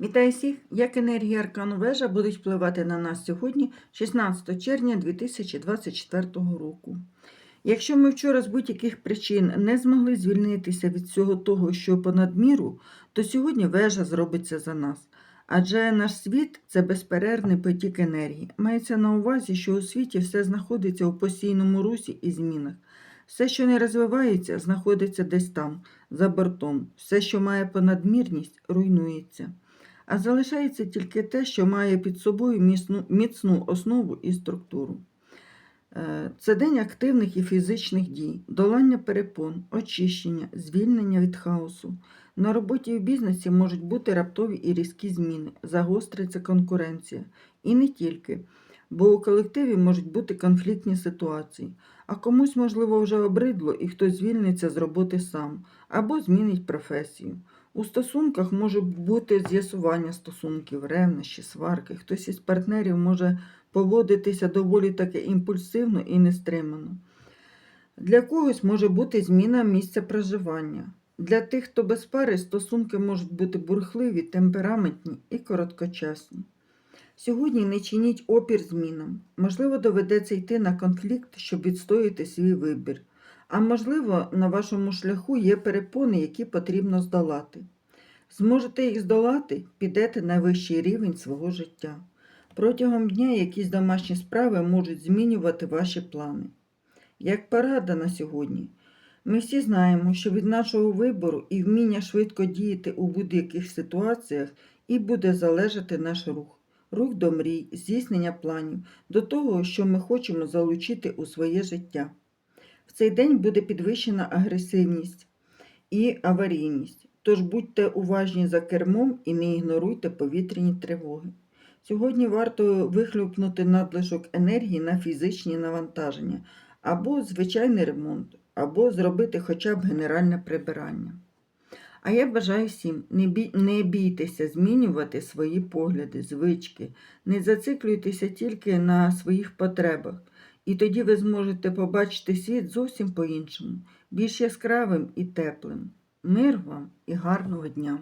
Вітаю всіх! Як енергія Аркану Вежа будуть впливати на нас сьогодні, 16 червня 2024 року. Якщо ми вчора з будь-яких причин не змогли звільнитися від всього того, що понад міру, то сьогодні вежа зробиться за нас. Адже наш світ це безперервний потік енергії. Мається на увазі, що у світі все знаходиться у постійному русі і змінах. Все, що не розвивається, знаходиться десь там, за бортом. Все, що має понадмірність, руйнується. А залишається тільки те, що має під собою міцну, міцну основу і структуру. Е, Це день активних і фізичних дій, долання перепон, очищення, звільнення від хаосу. На роботі і в бізнесі можуть бути раптові і різкі зміни, загостриться конкуренція. І не тільки, бо у колективі можуть бути конфліктні ситуації, а комусь, можливо, вже обридло і хтось звільниться з роботи сам або змінить професію. У стосунках може бути з'ясування стосунків, ревнощі, сварки. Хтось із партнерів може поводитися доволі таки імпульсивно і нестримано. Для когось може бути зміна місця проживання. Для тих, хто без пари, стосунки можуть бути бурхливі, темпераментні і короткочасні. Сьогодні не чиніть опір змінам. Можливо, доведеться йти на конфлікт, щоб відстояти свій вибір. А можливо, на вашому шляху є перепони, які потрібно здолати. Зможете їх здолати, підете на вищий рівень свого життя. Протягом дня якісь домашні справи можуть змінювати ваші плани. Як порада на сьогодні, ми всі знаємо, що від нашого вибору і вміння швидко діяти у будь-яких ситуаціях і буде залежати наш рух. Рух до мрій, здійснення планів, до того, що ми хочемо залучити у своє життя. В цей день буде підвищена агресивність і аварійність. Тож будьте уважні за кермом і не ігноруйте повітряні тривоги. Сьогодні варто вихлюпнути надлишок енергії на фізичні навантаження, або звичайний ремонт, або зробити хоча б генеральне прибирання. А я бажаю всім, не, бій, не бійтеся змінювати свої погляди, звички, не зациклюйтеся тільки на своїх потребах, і тоді ви зможете побачити світ зовсім по-іншому, більш яскравим і теплим. Мир вам і гарного дня!